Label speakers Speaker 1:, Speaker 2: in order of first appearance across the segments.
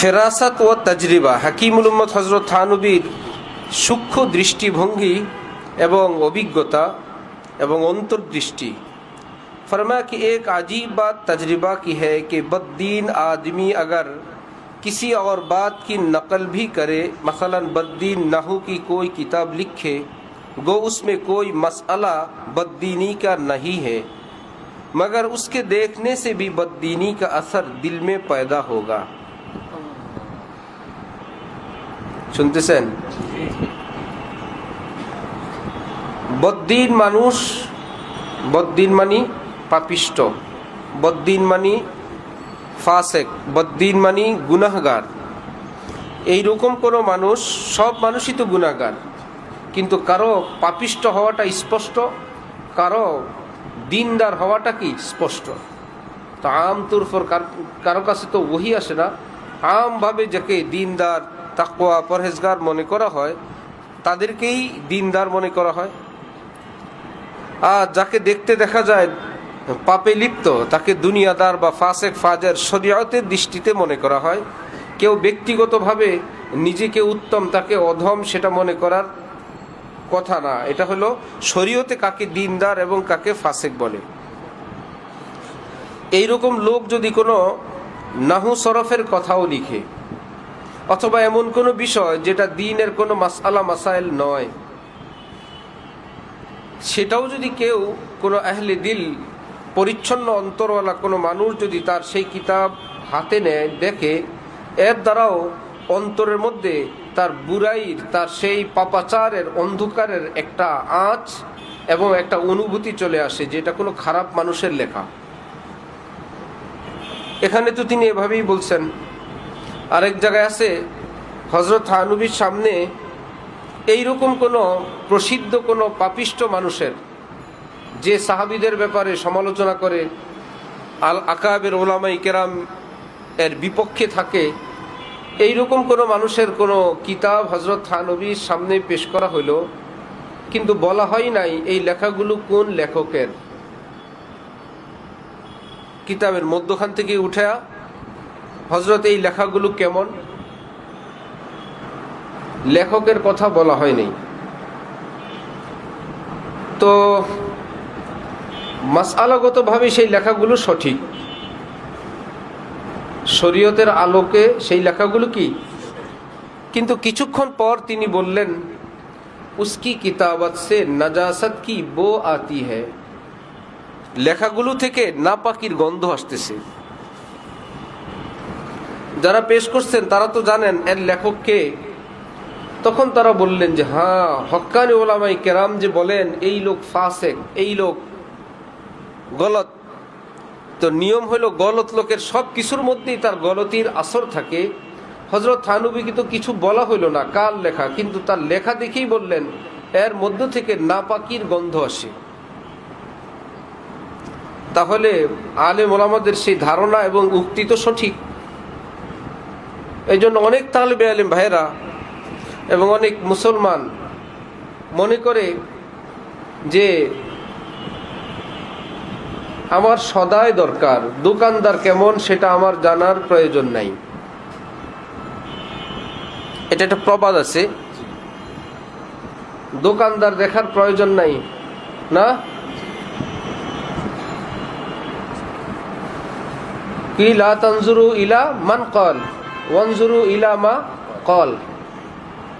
Speaker 1: فراست و تجربہ حکیم উলম্মদ হজরত থানবীর সূক্ষ্ম درشٹی এবং অভিজ্ঞতা এবং অন্তর্দৃষ্টি। فرما کہ ایک عجیب بات تجربہ کی ہے کہ بد دین آدمی اگر کسی اور بات کی نقل بھی کرے مثلا بد دین نحو کی کوئی کتاب لکھے گو اس میں کوئی مسئلہ بد دینی کا نہیں ہے مگر اس کے دیکھنے سے بھی بد دینی کا اثر دل میں پیدا ہوگا শুনতেছেন? বদ্দিন মানুষ, বদ্দিন মানি পাপিষ্ট, বদ্দিন মানি ফাসেক, বদ্দিন মানি গুনাহগার। এইরকম কোনো মানুষ, সব মানুষই তো গুনাহগার। কিন্তু কারও পাপিষ্ট হওয়াটা স্পষ্ট, কারও দিনদার হওয়াটা কি স্পষ্ট? তো আম তুরফর কারও কাছে তো ওহি আসে না। আমভাবে যাকে দিনদার তাকুয়া পরহেজগার মনে করা হয়, তাদেরকেই দিনদার মনে করা হয়। আর যাকে দেখতে দেখা যায়, পাপে লিপ্ত, তাকে দুনিয়াদার বা ফাসেক, ফাজের শরীয়তের দৃষ্টিতে মনে করা হয়। কেউ ব্যক্তিগতভাবে নিজেকে উত্তম, তাকে অধম, সেটা মনে করার কথা না। এটা হলো শরীয়তে কাকে দিনদার এবং কাকে ফাসেক বলে। এইরকম লোক যদি কোনো নাহু সরফের কথাও লিখে অথবা এমন কোনো বিষয় যেটা দিনের কোনো মাসালা মাসাইল নয়। সেটাও যদি কেউ কোনো আহলে দিল, পরিচ্ছন্ন অন্তরওয়ালা কোনো মানুষ যদি তার সেই কিতাব হাতে নেয়, দেখে, এর দ্বারাও অন্তরের মধ্যে তার বুড়াইর তার সেই পাপাচারের অন্ধকারের একটা আঁচ এবং একটা অনুভূতি চলে আসে, যেটা কোনো খারাপ মানুষের লেখা। এখানে তো তিনি এভাবেই বলছেন আরেক জায়গায় আছে হজরত হানুবির সামনে এইরকম কোনো প্রসিদ্ধ কোনো পাপিষ্ট মানুষের যে সাহাবিদের ব্যাপারে সমালোচনা করে, আল আকাবের ওলামাই কেরাম এর বিপক্ষে থাকে, এইরকম কোনো মানুষের কোনো কিতাব হজরত থানবীর সামনে পেশ করা হলো কিন্তু বলা হয় নাই এই লেখাগুলো কোন লেখকের। কিতাবের মধ্যখান থেকে উঠে হজরত এই লেখাগুলো কেমন? লেখকের কথা বলা হয়নি। তো মাসালাগতভাবে সেই লেখাগুলো সঠিক। শরীয়তের আলোকে সেই লেখাগুলো কি? কিন্তু কিছুক্ষণ পর তিনি বললেন, উসকি কিতাবত সে নজাসত কি বো আতি হ্যাঁ লেখাগুলো থেকে নাপাকির গন্ধ আসতেছে। যারা পেশ করছেন, তারা তো জানেন এর লেখককে তখন তারা বললেন যে হ্যাঁ হক্কানি ওলামাই কেরাম যে বলেন, এই লোক ফাসেক, এই লোক গলত। তো নিয়ম হলো গলত লোকের সব কিছুর মধ্যেই তার গলতির আসর থাকে। হজরত থানুবিকে তো কিছু বলা হইল না কাল লেখা? কিন্তু তার লেখা দেখেই বললেন, এর মধ্য থেকে নাপাকির গন্ধ আসে। তাহলে আলে মোলামদের সেই ধারণা এবং উক্তি তো সঠিক এই জন্য অনেক তালবে আলিম ভাইয়েরা এবং অনেক মুসলমান মনে করে যে আমার সদাই দরকার, দোকানদার কেমন সেটা আমার জানার প্রয়োজন নাই। এটা একটা প্রবাদ আছে। দোকানদার দেখার প্রয়োজন নাই, না? কি, লা তানজুরু ইলা মান কল ওয়ানজুরু ইলা মা কল।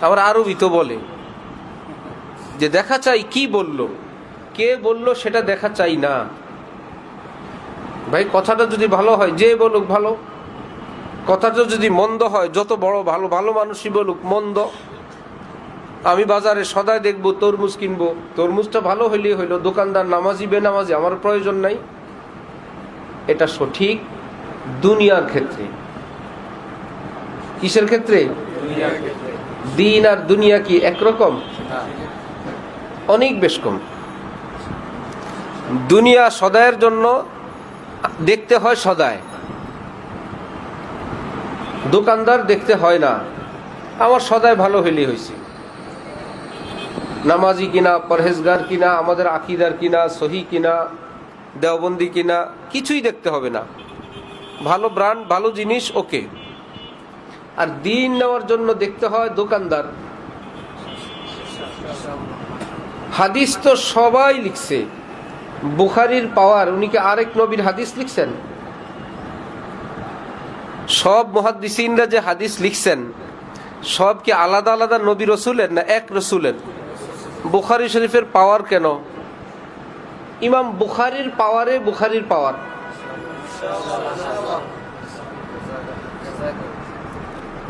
Speaker 1: আবার আরবিত বলে যে দেখা চাই কি বলল, কে বলল সেটা দেখা চাই না। ভাই, কথাটা যদি ভালো হয়, যে বলুক ভালো। কথাটা যদি মন্দ হয়, যত বড় ভালো ভালো মানুষই বলুক, মন্দ। আমি বাজারে সদাই দেখব, তরমুজ কিনবো। তরমুজটা ভালো হইলেই হইল, দোকানদার নামাজি, বেনামাজি, আমার প্রয়োজন নাই। এটা সঠিক দুনিয়ার ক্ষেত্রে। কিসের ক্ষেত্রে? দিন আর দুনিয়া কি একরকম? অনেক বেশ কম। দুনিয়া সদায়ের জন্য দেখতে হয় সদায়। দোকানদার দেখতে হয় না। আমার সদায় ভালো হইলে হয়েছে নামাজি কিনা, পরহেজগার কিনা, আমাদের আকিদার কিনা, সহি কিনা, দেওবন্দি কিনা, কিছুই দেখতে হবে না। ভালো ব্র্যান্ড, ভালো জিনিস, ওকে। আর দিন নেওয়ার জন্য দেখতে হয় দোকানদার। হাদিস তো সবাই লিখছে। বুখারির পাওয়ার, উনি কি আরেক নবীর হাদিস লিখছেন? সব মহাদিসিনরা যে হাদিস লিখছেন, সব কি আলাদা আলাদা নবী রসুলের না এক রসুলের? বুখারি শরীফের পাওয়ার কেন? ইমাম বুখারির পাওয়ারে বুখারির পাওয়ার।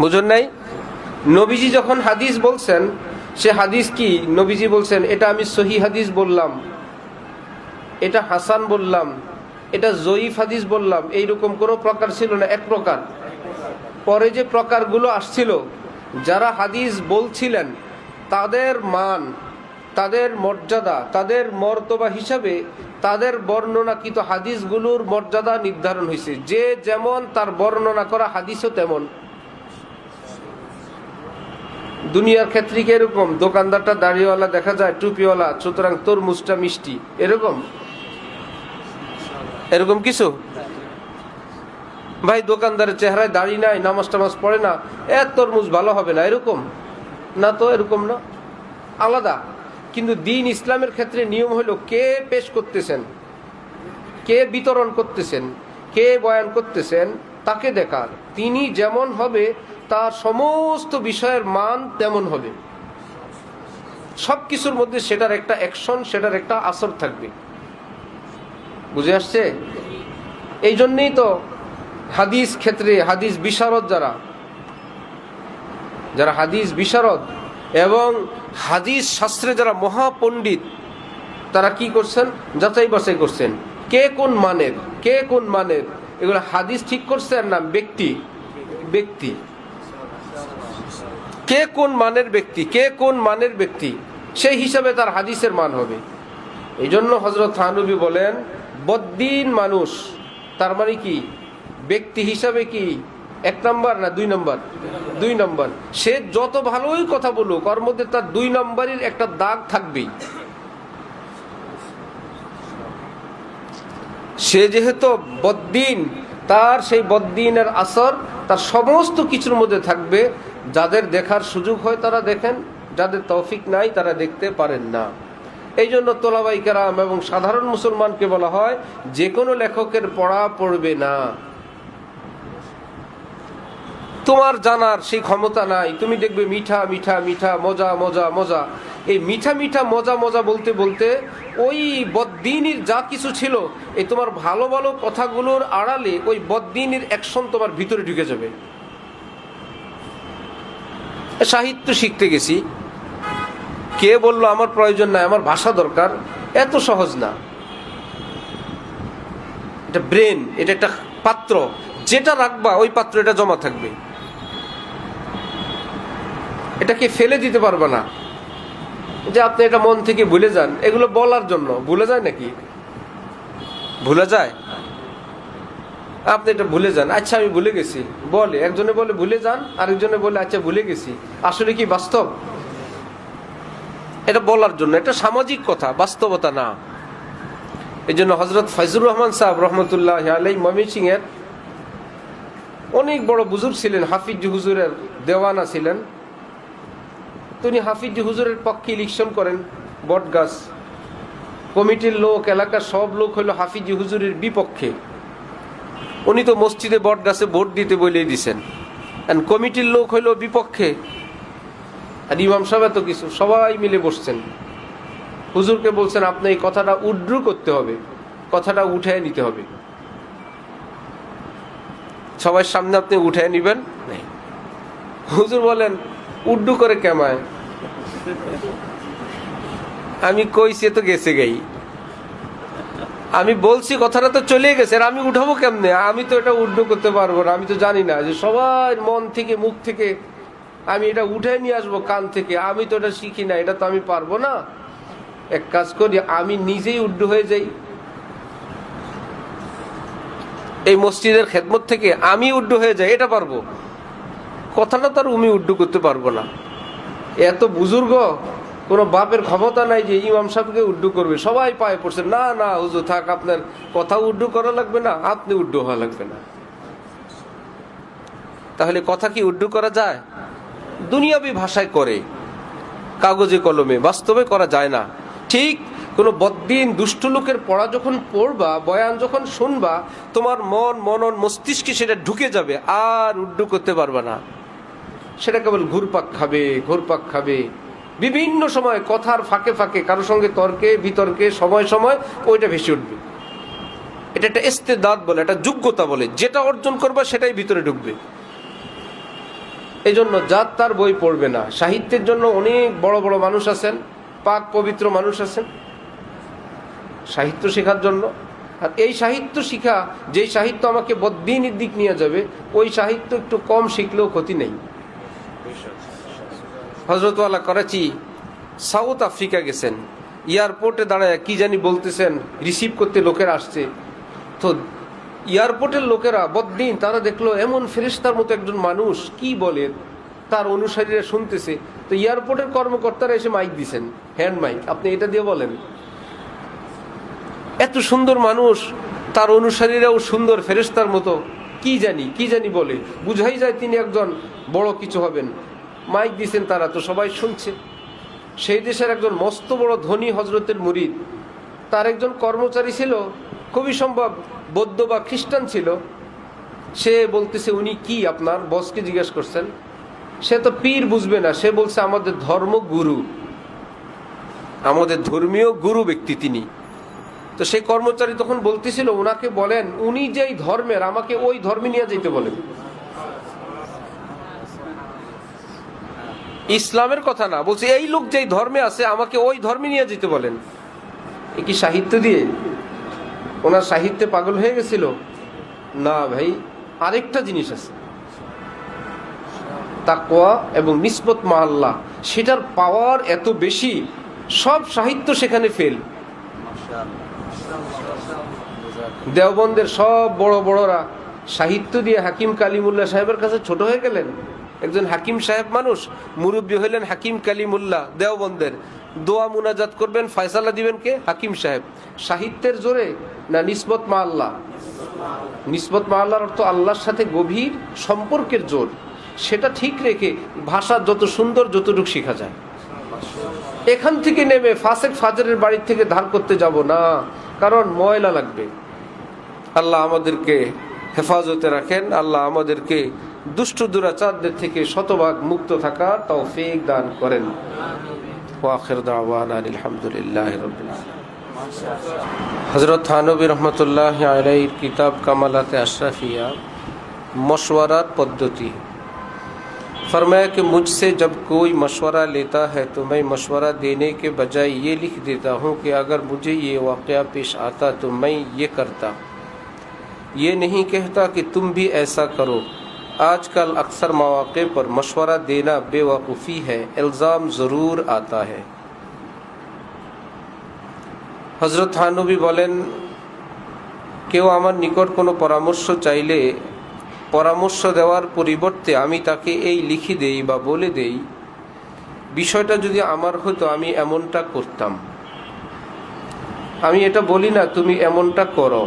Speaker 1: বুঝুন নাই? নবীজি যখন হাদিস বলছেন, সে হাদিস কি? নবীজি বলছেন, এটা আমি সহি হাদিস বললাম, এটা হাসান বললাম, এটা জয়ীফ হাদিস বললাম, এইরকম কোনো প্রকার ছিল না, এক প্রকার। পরে যে প্রকারগুলো আসছিল, যারা হাদিস বলছিলেন, তাদের মান, তাদের মর্যাদা, তাদের মর্তবা হিসাবে তাদের বর্ণনা বর্ণনাকৃত হাদিসগুলোর মর্যাদা নির্ধারণ হয়েছে। যে যেমন তার বর্ণনা করা হাদিসও তেমন। দুনিয়ার ক্ষেত্রে কি এরকম? দোকানদারটা দাড়িওয়ালা দেখা যায়, টুপিওয়ালা, সুতরাং তরমুজটা মিষ্টি। এরকম? এরকম কিছু? ভাই, দোকানদারের চেহারায় দাড়ি নাই, নামাজ টামাজ পড়ে না, এ তরমুজ ভালো হবে না, এরকম? না তো এরকম না। আলাদা। কিন্তু দিন ইসলামের ক্ষেত্রে নিয়ম হলো কে পেশ করতেছেন, কে বিতরণ করতেছেন, কে বয়ান করতেছেন, তাকে দেখার। তিনি যেমন হবে তার সমস্ত বিষয়ের মান তেমন হবে। সব কিছুর মধ্যে সেটার একটা অ্যাকশন সেটার একটা আসর থাকবে। বুঝে আসছে? এই জন্যেই তো হাদিস ক্ষেত্রে, হাদিস বিশারদ যারা যারা হাদিস বিশারদ এবং হাদিস শাস্ত্রে যারা মহাপণ্ডিত, তারা কি করছেন? যাচাই বাছাই করছেন। কে কোন মানের, কে কোন মানের? এগুলো হাদিস ঠিক করছেন না ব্যক্তি? ব্যক্তি। কে কোন মানের ব্যক্তি, কে কোন মানের ব্যক্তি, সেই হিসাবে তার হাদিসের মান হবে। এই জন্য হজরত থানবী বলেন, বদ্দিন মানুষ, তার মানে কি? ব্যক্তি হিসাবে কি এক নম্বর না দুই নম্বর? দুই নম্বর। সে যত ভালোই কথা বলুক, ওর মধ্যে তার দুই নম্বরের একটা দাগ থাকবেই। সে যেহেতু বদ্দিন তার সেই বদ্দিনের আসর, তার সমস্ত কিছুর মধ্যে থাকবে। যাদের দেখার সুযোগ হয় তারা দেখেন, যাদের তৌফিক নাই তারা দেখতে পারেন না। এই জন্য তোলাবাই কেরাম এবং সাধারণ মুসলমানকে বলা হয় যে কোনো লেখকের পড়া পড়বে না। তোমার জানার সেই ক্ষমতা নাই। তুমি দেখবে মিঠা মিঠা মিঠা, মজা মজা মজা। এই মিঠা মিঠা মজা মজা বলতে বলতে ওই বদ্দিনীর যা কিছু ছিল, এই তোমার ভালো ভালো কথাগুলোর আড়ালে ওই বদ্দিনীর অ্যাকশন তোমার ভিতরে ঢুকে যাবে। সাহিত্য শিখতে গেছি। কে বলল আমার প্রয়োজন নাই, আমার ভাষা দরকার? এত সহজ না। এটা ব্রেন, এটা একটা পাত্র। যেটা রাখবা, ওই পাত্র এটা জমা থাকবে। এটাকে ফেলে দিতে পারবে না। যে আপনি এটা মন থেকে ভুলে যান, এগুলো বলার জন্য। ভুলে যায় নাকি? ভুলে যায়? আপনি এটা ভুলে যান। আচ্ছা আমি ভুলে গেছি। বলে, একজনে বলে ভুলে যান, আরেকজনে বলে আচ্ছা ভুলে গেছি। আসলে কি বাস্তব? এটা বলার জন্য, এটা সামাজিক কথা, বাস্তবতা না। এই জন্য হজরত ফাইজুর রহমান সাহেব রহমতুল্লাহ আলাই মমি সিং এর অনেক বড় বুজুর্গ ছিলেন, হাফিজ হুজুরের দেওয়ানা ছিলেন। তিনি হাফিজ হুজুরের পক্ষে ইলেকশন করেন বট গাছ। কমিটির লোক এলাকার সব লোক হলো হাফিজ হুজুরের বিপক্ষে। উনি তো মসজিদে বট গাছে ভোট দিতে বলেই দিছেন। কমিটির লোক হইল বিপক্ষে। আর ইমাম সাহেব এত কিছু সবাই মিলে বসছেন। হুজুরকে বলছেন আপনি এই কথাটা উড্রু করতে হবে। কথাটা উঠে নিতে হবে। সবার সামনে আপনি উঠে নিবেন? হুজুর বলেন উড্ডু করে কেমায়? আমি কইছি তো গেছে গাই। আমি বলছি কথাটা তো চলে গেছে, আর আমি উঠাবো কেমনে? আমি তো এটা উড্ডু করতে পারব না, আমি তো জানি না যে সবার মন থেকে, মুখ থেকে আমি এটা উঠে নিয়ে আসব কান থেকে। আমি তো এটা শিখি না, এটা তো আমি পারব না। এক কাজ করি, আমি নিজেই উড্ডু হয়ে যাই। এই মসজিদের খেদমত থেকে আমি উড্ডু হয়ে যাই, এটা পারব। কথাটা তার উমি উড্ডু করতে পারব না। এত বুজুর্গ, কোনো বাপের ক্ষমতা নাই যে ইমাম সাহেবকে উড্ডু করবে। সবাই পায়ে পড়ছে, না না, হুজুর, থাক, আপনার কথা উড্ডু করা লাগবে না, আপনি উড্ডু হওয়া লাগবে না। তাহলে কথা কি উড্ডু করা যায়? দুনিয়াবি ভাষায় করে, কাগজে কলমে, বাস্তবে করা যায় না। ঠিক কোনো বদ্দিন, দুষ্ট লোকের পড়া যখন পড়বা, বয়ান যখন শুনবা, তোমার মন, মনন মস্তিষ্কে সেটা ঢুকে যাবে, আর উড্ডু করতে পারবা না। সেটা কেবল ঘুরপাক খাবে ঘুরপাক খাবে। বিভিন্ন সময় কথার ফাঁকে ফাঁকে কারোর সঙ্গে তর্কে, বিতর্কে, সময় সময় ওইটা ভেসে উঠবে। এটা একটা ইস্তেদাদ বলে একটা যোগ্যতা বলে। যেটা অর্জন করবা সেটাই ভিতরে ঢুকবে। এই জন্য যার তার বই পড়বে না। সাহিত্যের জন্য অনেক বড় বড় মানুষ আছেন, পাক পবিত্র মানুষ আছেন। সাহিত্য শেখার জন্য। আর এই সাহিত্য শিখা, যেই সাহিত্য আমাকে বদ্দিনের দিক নিয়ে যাবে, ওই সাহিত্য একটু কম শিখলেও ক্ষতি নেই। হজরতওয়ালা করাচি সাউথ আফ্রিকা গেছেন। এয়ারপোর্টে দাঁড়ায় কি জানি বলতেছেন, রিসিভ করতে লোকের আসছে। তো এয়ারপোর্টের লোকেরা বদ্দিন, তারা দেখল এমন ফেরিস্তার মতো একজন মানুষ, কি বলে? তার অনুসারীরা শুনতেছে। তো এয়ারপোর্টের কর্মকর্তারা এসে মাইক দিছেন, হ্যান্ড মাইক, আপনি এটা দিয়ে বলেন। এত সুন্দর মানুষ, তার অনুসারীরাও সুন্দর ফেরেস্তার মতো, কি জানি কি জানি বলে? বুঝাই যায় তিনি একজন বড় কিছু হবেন। মাইক দিছেন তারা, তো সবাই শুনছে। সেই দেশের একজন মস্ত বড় ধনী হজরতের মুরিদ, তার একজন কর্মচারী ছিল, খুবই সম্ভব, বৌদ্ধ বা খ্রিস্টান ছিল। সে বলতেছে, উনি কি আপনার? বসকে জিজ্ঞেস করছেন। সে তো পীর বুঝবে না, সে বলছে, আমাদের ধর্ম গুরু। আমাদের ধর্মীয় গুরু ব্যক্তি তিনি। তো সেই কর্মচারী তখন বলতেছিল ওনাকে বলেন, উনি যেই ধর্মের, আমাকে ওই ধর্মে নিয়ে যেতে বলেন। ইসলামের কথা না, বলছি এই লোক যেই ধর্মে আছে, আমাকে ওই ধর্মে নিয়ে যেতে বলেন। এ কি সাহিত্য দিয়ে? ওনার সাহিত্যে পাগল হয়ে গেছিল? না ভাই, আরেকটা জিনিস আছে। তাকোয়া এবং নিসবত মাল্লা সেটার পাওয়ার এত বেশি, সব সাহিত্য সেখানে ফেল। দেওবন্দের সব বড় বড়রা সাহিত্য দিয়ে হাকিম কালিমুল্লা সাহেবের কাছে ছোট হয়ে গেলেন? একজন হাকিম সাহেব মানুষ, মুরব্বী হইলেন হাকিম কালিমুল্লাহ, দেওবন্দের। দোয়া মুনাজাত করবেন, ফয়সালা দিবেন কে? হাকিম সাহেব। সাহিত্যের জোরে না নিসবত মা আল্লাহ? নিসবত মা আল্লাহর অর্থ আল্লাহর সাথে গভীর সম্পর্কের জোর। সেটা ঠিক রেখে ভাষা যত সুন্দর, যতটুকু শেখা যায়। এখান থেকে নেমে ফাসেক ফাজারের বাড়ির থেকে ধার করতে যাব না, কারণ ময়লা লাগবে। আল্লাহ আমাদেরকে হেফাজতে রাখেন, আল্লাহ আমাদেরকে দুষ্ট দুরাচারদের থেকে শতভাগ মুক্ত থাকা তৌফিক দান করেন। আলহামদুলিল্লাহ থানবী রহমতুল্লাহ আলাইর কিতাব কামালাতে আশরাফিয়া মশওয়ার পদ্ধতি। فرمایا کہ مجھ سے جب کوئی مشورہ لیتا ہے تو میں مشورہ دینے کے بجائے یہ لکھ دیتا ہوں کہ اگر مجھے یہ واقعہ پیش آتا تو میں یہ کرتا یہ نہیں کہتا کہ تم بھی ایسا کرو। आजकल अक्सर मौक़े पर मशवरा देना बेवकूफ़ी है इल्ज़ाम ज़रूर आता है হজরত থানবী বলেন কেউ আমার নিকট কোনো পরামর্শ চাইলে পরামর্শ দেওয়ার পরিবর্তে আমি তাকে এই লিখি দেই বা বলে দেই বিষয়টা যদি আমার হতো আমি এমনটা করতাম আমি এটা বলি না তুমি এমনটা করো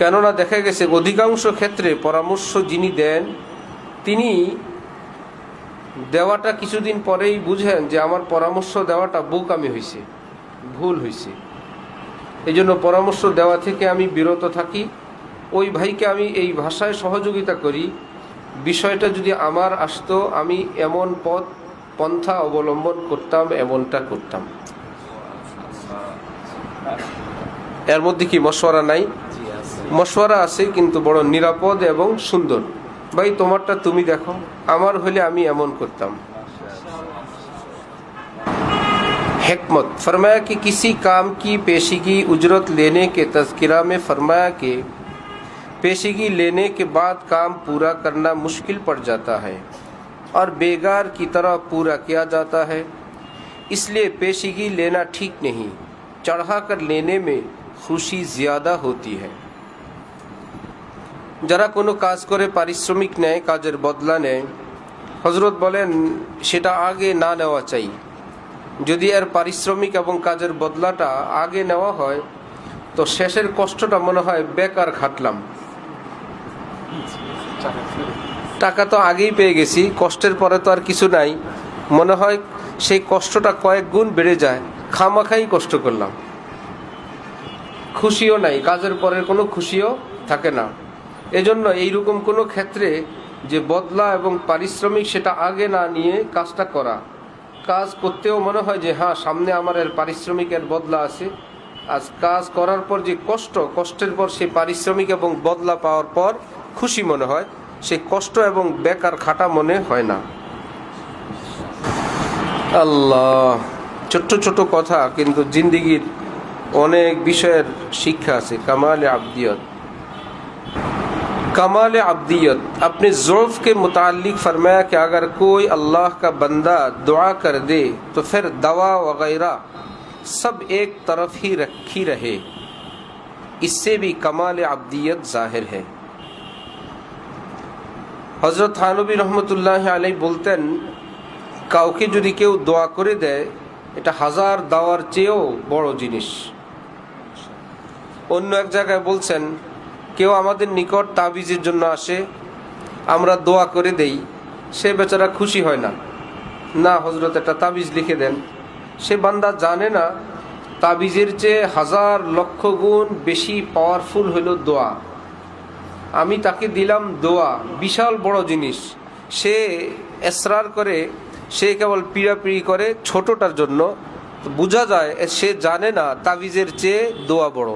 Speaker 1: কেননা দেখা গেছে অধিকাংশ ক্ষেত্রে পরামর্শ যিনি দেন, তিনি দেওয়াটা কিছুদিন পরেই বুঝেন যে আমার পরামর্শ দেওয়াটা বোকামি হয়েছে ভুল হয়েছে এই জন্য পরামর্শ দেওয়া থেকে আমি বিরত থাকি। ওই ভাইকে আমি এই ভাষায় সহযোগিতা করি। বিষয়টা যদি আমার আসতো, আমি এমন পথ, পন্থা অবলম্বন করতাম, এমনটা করতাম। এর মধ্যে কি মশওয়ারা নাই? মশওয়ারা আছে، কিন্তু বড় নিরাপদ এবং সুন্দর। ভাই، তোমারটা তুমি দেখো। আমার হলে আমি এমন করতাম। حکمت فرمایا کہ کسی کام کی پیشگی اجرت لینے کے تذکرہ میں فرمایا کہ پیشگی لینے کے بعد کام پورا کرنا مشکل پڑ جاتا ہے اور بیگار کی طرح پورا کیا جاتا ہے۔ اس لیے پیشگی لینا ٹھیک نہیں۔ چڑھا کر لینے میں خوشی زیادہ ہوتی ہے۔ যারা কোনো কাজ করে পারিশ্রমিক নেয়, কাজের বদলা নেয় হজরত বলেন, সেটা আগে না নেওয়া চাই। যদি এর পারিশ্রমিক এবং কাজের বদলাটা আগে নেওয়া হয়, তো শেষের কষ্টটা মনে হয় বেকার খাটলাম। টাকা তো আগেই পেয়ে গেছি, কষ্টের পরে তো আর কিছু নাই। মনে হয় সেই কষ্টটা কয়েক গুণ বেড়ে যায়, খামাখাই কষ্ট করলাম। খুশিও নাই, কাজের পরের কোনো খুশিও থাকে না। এজন্য এইরকম কোনো ক্ষেত্রে যে বদলা এবং পারিশ্রমিক সেটা আগে না নিয়ে কাজটা করা। কাজ করতেও মনে হয় যে হ্যাঁ সামনে আমার এর পারিশ্রমিকের বদলা আছে। আজ কাজ করার পর যে কষ্ট, কষ্টের পর সেই পারিশ্রমিক এবং বদলা পাওয়ার পর খুশি মনে হয়, সেই কষ্ট এবং বেকার খাটা মনে হয় না। আল্লাহ, ছোট্ট ছোট কথা, কিন্তু জিন্দিগির অনেক বিষয়ের শিক্ষা আছে। কামালে আবদিয়ত। کمال ابدیت اپنے ضعف کے متعلق فرمایا کہ اگر کوئی اللہ کا بندہ دعا کر دے تو پھر دوا وغیرہ سب ایک طرف ہی رکھی رہے۔ اس سے بھی کمال ابدیت ظاہر ہے۔ حضرت تھانوی رحمۃ اللہ علیہ বলতেন কাউকে যদি কেউ دعا کرے دے এটা ہزار দেওয়ার چیو، بڑو জিনিস অন্য ایک جگہ بولتن কেউ আমাদের নিকট তাবিজের জন্য আসে, আমরা দোয়া করে দেই, সে বেচারা খুশি হয় না। না হজরত একটা তাবিজ লিখে দেন। সে বান্দা জানে না, তাবিজের চেয়ে হাজার লক্ষ গুণ বেশি পাওয়ারফুল হলো দোয়া। আমি তাকে দিলাম দোয়া, বিশাল বড় জিনিস। সে এসরার করে, সে কেবল পিড়াপিড়ি করে ছোটটার জন্য। বোঝা যায়, সে জানে না তাবিজের চেয়ে দোয়া বড়।